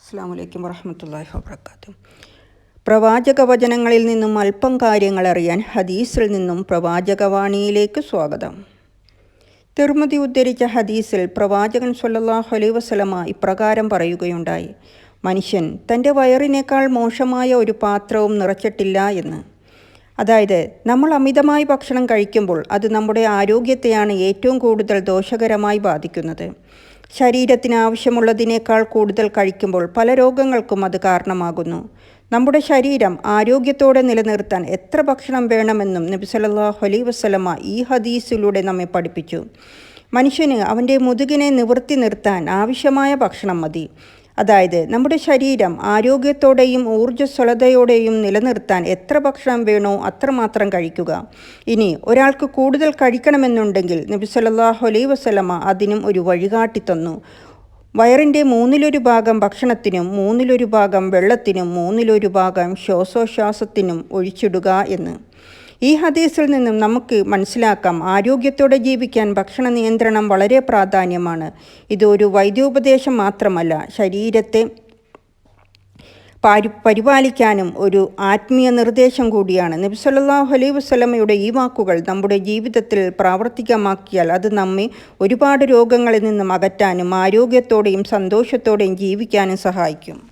അസ്സാം വലൈക്കും വറഹമത്തല്ലാഹി പ്രവാചക വചനങ്ങളിൽ നിന്നും അല്പം കാര്യങ്ങൾ അറിയാൻ ഹദീസിൽ നിന്നും പ്രവാചകവാണിയിലേക്ക് സ്വാഗതം. തിർമതി ഉദ്ധരിച്ച ഹദീസിൽ പ്രവാചകൻ സല്ലാഹു അലൈ വസ്ലമ ഇപ്രകാരം പറയുകയുണ്ടായി. മനുഷ്യൻ തന്റെ വയറിനേക്കാൾ മോശമായ ഒരു പാത്രവും നിറച്ചിട്ടില്ല എന്ന്. അതായത് നമ്മൾ അമിതമായി ഭക്ഷണം കഴിക്കുമ്പോൾ അത് നമ്മുടെ ആരോഗ്യത്തെയാണ് ഏറ്റവും കൂടുതൽ ദോഷകരമായി ബാധിക്കുന്നത്. ശരീരത്തിന് ആവശ്യമുള്ളതിനേക്കാൾ കൂടുതൽ കഴിക്കുമ്പോൾ പല രോഗങ്ങൾക്കും അത് കാരണമാകുന്നു. നമ്മുടെ ശരീരം ആരോഗ്യത്തോടെ നിലനിർത്താൻ എത്ര ഭക്ഷണം വേണമെന്നും നബി അലൈ അലൈഹി വസല്ലമ ഈ ഹദീസിലൂടെ നമ്മെ പഠിപ്പിച്ചു. മനുഷ്യന് അവന്റെ മുതുകിനെ നിവർത്തി നിർത്താൻ ആവശ്യമായ ഭക്ഷണം മതി. അതായത് നമ്മുടെ ശരീരം ആരോഗ്യത്തോടെയും ഊർജസ്വലതയോടെയും നിലനിർത്താൻ എത്ര ഭക്ഷണം വേണോ അത്രമാത്രം കഴിക്കുക. ഇനി ഒരാൾക്ക് കൂടുതൽ കഴിക്കണമെന്നുണ്ടെങ്കിൽ നബി സല്ലാഹു അലൈ വസ്ലമ അതിനും ഒരു വഴികാട്ടി തന്നു. വയറിന്റെ മൂന്നിലൊരു ഭാഗം ഭക്ഷണത്തിനും മൂന്നിലൊരു ഭാഗം വെള്ളത്തിനും മൂന്നിലൊരു ഭാഗം ശ്വാസോച്ഛ്വാസത്തിനും ഒഴിച്ചിടുക എന്ന്. ഈ ഹദീസിൽ നിന്നും നമുക്ക് മനസ്സിലാക്കാം ആരോഗ്യത്തോടെ ജീവിക്കാൻ ഭക്ഷണ നിയന്ത്രണം വളരെ പ്രാധാന്യമാണ്. ഇത് ഒരു വൈദ്യോപദേശം മാത്രമല്ല ശരീരത്തെ പാരി പരിപാലിക്കാനും ഒരു ആത്മീയ നിർദ്ദേശം കൂടിയാണ്. നബി അലൈ വസ്ലമയുടെ ഈ വാക്കുകൾ നമ്മുടെ ജീവിതത്തിൽ പ്രാവർത്തികമാക്കിയാൽ അത് നമ്മെ ഒരുപാട് രോഗങ്ങളിൽ നിന്നും അകറ്റാനും ആരോഗ്യത്തോടെയും സന്തോഷത്തോടെയും ജീവിക്കാനും സഹായിക്കും.